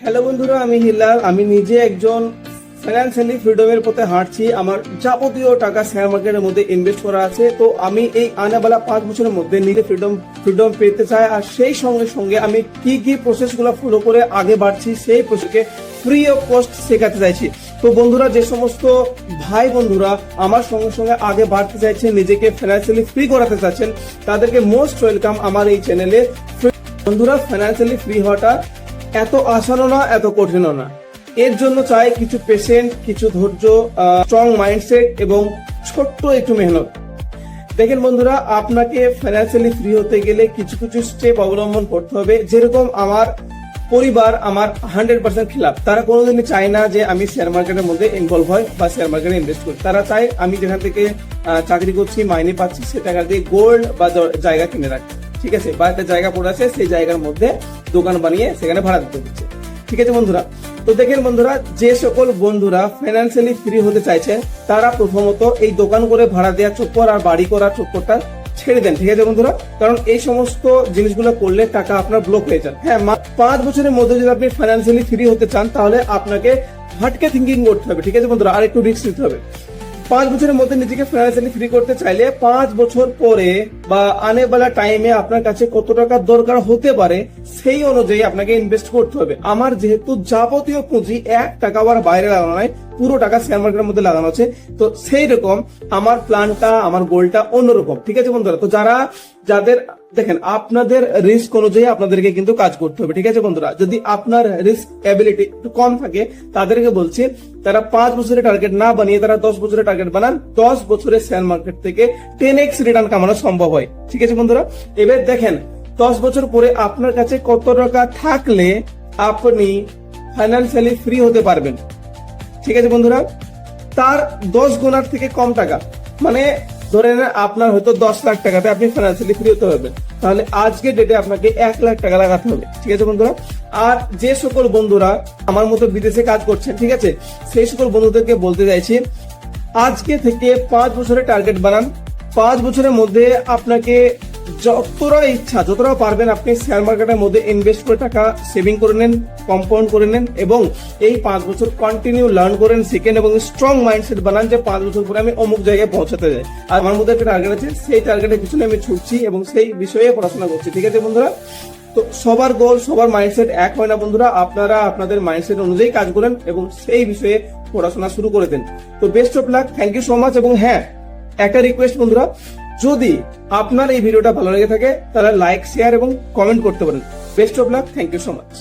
Hello বন্ধুরা, আমি Hilal আমি নিজে একজন ফাইন্যান্সিয়ালি ফ্রিডমের পথে হাঁটছি। আমার যাবতীয় টাকা শেয়ার মার্কেটের মধ্যে ইনভেস্ট করা আছে। তো আমি এই আনাবেলা পাঁচ বছরের মধ্যে নিজে ফ্রিডম ফ্রিডম পেতে চাই। আর সেই সঙ্গে সঙ্গে আমি কি কি প্রসেসগুলো ফলো করে আগে বাড়ছি, সেই প্রসেসকে ফ্রি অফ কস্ট শেখাতে চাইছি। তো বন্ধুরা, যে সমস্ত ভাই বন্ধুরা আমার সঙ্গে সঙ্গে আগে বাড়তে চাইছেন নিজেকে ফিনান্সিয়ালি ফ্রি করাতে চাচ্ছেন, তাদেরকে মোস্ট ওয়েলকাম আমার এই চ্যানেলে বন্ধুরা ফিনান্সিয়ালি ফ্রি হওয়াটা এত আসানও না, এত কঠিনও না। এর জন্য চাই কিছু পেশেন্ট কিছু ধৈর্য স্ট্রং মাইন্ডসেট এবং ছোট্ট একটু মেহনত। দেখেন বন্ধুরা, আপনাকে ফাইন্যান্সিয়ালি ফ্রি হতে গেলে কিছু কিছু স্টেপ অবলম্বন করতে হবে। যেরকম আমার পরিবার আমার হান্ড্রেড পার্সেন্ট খিলাফ তারা কোনোদিনই চায় না যে আমি শেয়ার মার্কেটের মধ্যে ইনভলভ হয় বা শেয়ার মার্কেটে ইনভেস্ট করি। তারা চায় আমি যেখান থেকে চাকরি করছি মাইনে পাচ্ছি, সে টাকা দিয়ে গোল্ড বা জায়গা কিনে রাখি। ঠিক আছে? বা একটা জায়গা পড়ে আছে, সেই জায়গার মধ্যে দোকান বানিয়ে সেখানে ভাড়া দিতে হচ্ছে। ঠিক আছে বন্ধুরা? তো দেখেন বন্ধুরা, যে সকল বন্ধুরা ফাইন্যান্সিয়ালি ফ্রি হতে চাইছেন তারা প্রথমত এই দোকান করে ভাড়া দেওয়া চক্কর আর বাড়ি করা চক্করটা ছেড়ে দেন, ঠিক আছে বন্ধুরা? কারণ এই সমস্ত জিনিসগুলো করলে টাকা আপনার ব্লক হয়ে যান হ্যাঁ পাঁচ বছরের মধ্যে যদি আপনি ফাইন্যান্সিয়ালি ফ্রি হতে চান, তাহলে আপনাকে হাটকে থিঙ্কিং করতে হবে, ঠিক আছে বন্ধুরা? আর একটু রিস্ক নিতে হবে। পাঁচ বছরের মধ্যে নিজেকে ফিনান্সিয়ালি ফ্রি করতে চাইলে পাঁচ বছর পরে বা আনে বেলা টাইমে আপনার কাছে কত টাকা দরকার হতে পারে, সেই অনুযায়ী আপনাকে ইনভেস্ট করতে হবে। আমার যেহেতু যাবতীয় পুঁজি এক টাকা আবার বাইরে লাগানো নাই পুরো টাকা শেয়ার মার্কেটের মধ্যে লাগানো আছে তো সেই রকম আমার প্ল্যানটা আমার গোলটা অন্যরকম, ঠিক আছে বন্ধুরা? তো যারা, যাদের, দেখেন, আপনাদের রিস্ক অনুযায়ী আপনাদেরকে কিন্তু কাজ করতে হবে, ঠিক আছে বন্ধুরা? যদি আপনার রিস্ক অ্যাবিলিটি একটু কম থাকে, তাদেরকে বলছি, তারা পাঁচ বছরের টার্গেট না বানিয়ে তারা দশ বছরের টার্গেট বানান, দশ বছরের শেয়ার মার্কেট থেকে টেন এক্স রিটার্ন কামানো সম্ভব হয়, ঠিক আছে বন্ধুরা? এবার দেখেন, দশ বছর পরে আপনার কাছে কত টাকা থাকলে আপনি ফাইন্যান্সিয়ালি ফ্রি হতে পারবেন। ঠিক আছে বন্ধুরা? তার দশ গুণার থেকে কম টাকা। মানে ধরে নেন আপনার হয়তো দশ লাখ টাকাতে আপনি ফাইন্যান্সিয়ালি ফ্রি হতে পারবেন। তাহলে আজকে ডেটে আপনাকে এক লাখ টাকা লাগাতে হবে। ঠিক আছে বন্ধুরা? আর যে সকল বন্ধুরা আমার মতো বিদেশে কাজ করছেন, ঠিক আছে? সেই সকল বন্ধুদেরকে বলতে চাইছি, আজকে থেকে পাঁচ বছরের টার্গেট বানান। পাঁচ বছরের মধ্যে আপনাকে যতটা ইচ্ছা, যতটা পারবেন আপনি শেয়ার মার্কেটের মধ্যে ইনভেস্ট করে টাকা সেভিং করে নেন কম্পাউন্ড করে নেন এবং এই পাঁচ বছর কন্টিনিউ লার্ন করেন, শিখেন এবং স্ট্রং মাইন্ডসেট বানান যে পাঁচ বছর পরে আমি অমুক জায়গায় পৌঁছাতে যাই। আর আমার মধ্যে একটা টার্গেট আছে, সেই টার্গেটের পিছনে আমি ছুটছি এবং সেই বিষয়ে পড়াশোনা করছি, ঠিক আছে বন্ধুরা? তো সবার গোল সবার মাইন্ডসেট এক হয় না বন্ধুরা, আপনারা আপনাদের মাইন্ডসেট অনুযায়ী কাজ করেন এবং সেই বিষয়ে পড়াশোনা শুরু করে দেন। তো best of luck thank you so much এবং হ্যাঁ একটা রিকোয়েস্ট বন্ধুরা যদি আপনার এই ভিডিওটা ভালো লেগে থাকে, তাহলে লাইক শেয়ার এবং কমেন্ট করতে পারেন। Best of luck thank you so much